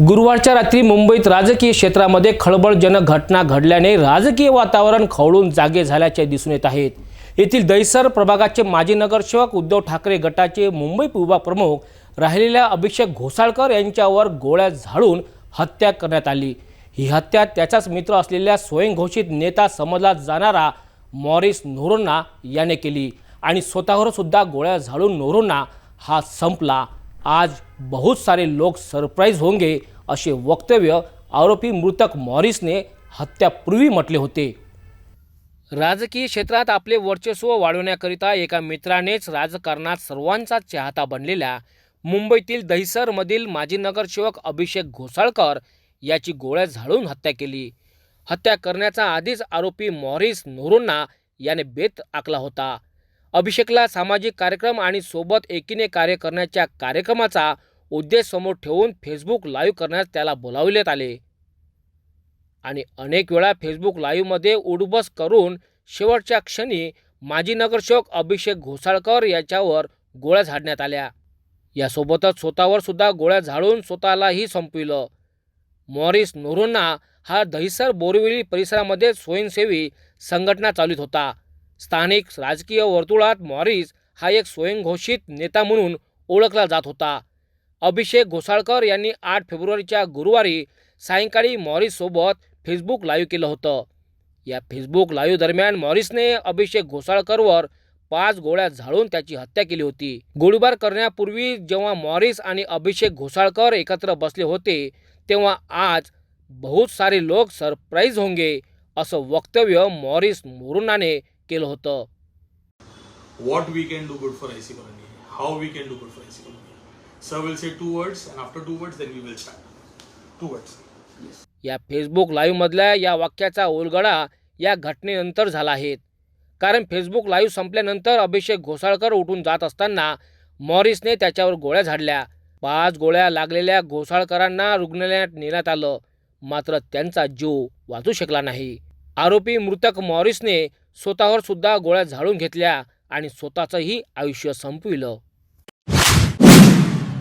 गुरुवारच्या रात्री मुंबईत राजकीय क्षेत्रामध्ये खळबळजनक घटना घडल्याने राजकीय वातावरण खवळून जागे झाल्याचे दिसून येत आहेत. येथील दहिसर प्रभागाचे माजी नगरसेवक उद्धव ठाकरे गटाचे मुंबई विभाग प्रमुख राहिलेल्या अभिषेक घोसाळकर यांच्यावर गोळ्या झाडून हत्या करण्यात आली. ही हत्या त्याचाच मित्र असलेल्या स्वयंघोषित नेता समजला जाणारा मॉरिस नोरोना याने केली आणि स्वतःवर सुद्धा गोळ्या झाडून नोरोना हा संपला. आज बहुत सारे लोग सरप्राईज होंगे असे वक्तव्य आरोपी मृतक मॉरिसने हत्यापूर्वी म्हटले होते. राजकीय क्षेत्रात आपले वर्चस्व वाढवण्याकरिता एका मित्रानेच राजकारणात सर्वांचा चाहता बनलेल्या मुंबईतील दहिसरमधील माजी नगरसेवक अभिषेक घोसाळकर याची गोळ्या झाडून हत्या केली. हत्या करण्याचा आधीच आरोपी मॉरिस नोरोंना याने बेत आखला होता. अभिषेकला सामाजिक कार्यक्रम आणि सोबत एकीने कार्य करण्याच्या कार्यक्रमाचा उद्देश समोर ठेवून फेसबुक लाईव्ह करण्यास त्याला बोलावण्यात आले. आणि अनेक वेळा फेसबुक लाईव्हमध्ये उडबस करून शेवटच्या क्षणी माजी नगरसेवक अभिषेक घोसाळकर याच्यावर गोळ्या झाडण्यात आल्या. यासोबतच स्वतःवर सुद्धा गोळ्या झाडून स्वतःलाही संपविलं. मॉरिस नोरोन्ना हा दहिसर बोरिवली परिसरामध्ये स्वयंसेवी संघटना चालवित होता. स्थानिक राजकीय वर्तुळात मॉरिस हा एक स्वयंघोषित नेता म्हणून ओळखला जात होता. अभिषेक घोसाळकर यांनी आठ फेब्रुवारीच्या गुरुवारी सायंकाळी मॉरिससोबत फेसबुक लाईव्ह केलं होतं. या फेसबुक लाईव्ह दरम्यान मॉरिसने अभिषेक घोसाळकरवर पाच गोळ्या झाडून त्याची हत्या केली होती. गोळीबार करण्यापूर्वी जेव्हा मॉरिस आणि अभिषेक घोसाळकर एकत्र बसले होते तेव्हा आज बहुत सारे लोक सरप्राईज होंगे असं वक्तव्य मॉरिस मोरुनाने केलं होतं what we can do good for IC Colony, how we can do good for IC Colony. Sir will say two words, and after two words, then we will start. Two words. या Facebook लाईव्हमधल्या या वाक्याचा उलगडा या घटनेनंतर झाला आहे कारण फेसबुक लाईव्ह संपल्यानंतर अभिषेक घोसाळकर उठून जात असताना मॉरिसने त्याच्यावर गोळ्या झाडल्या पाच गोळ्या लागलेल्या घोसाळकरांना रुग्णालयात नेण्यात आलं मात्र त्यांचा जीव वाचू शकला नाही आरोपी मृतक मॉरिसने स्वतःवर सुद्धा गोळ्या झाडून घेतल्या आणि स्वतःचंही आयुष्य संपविलं.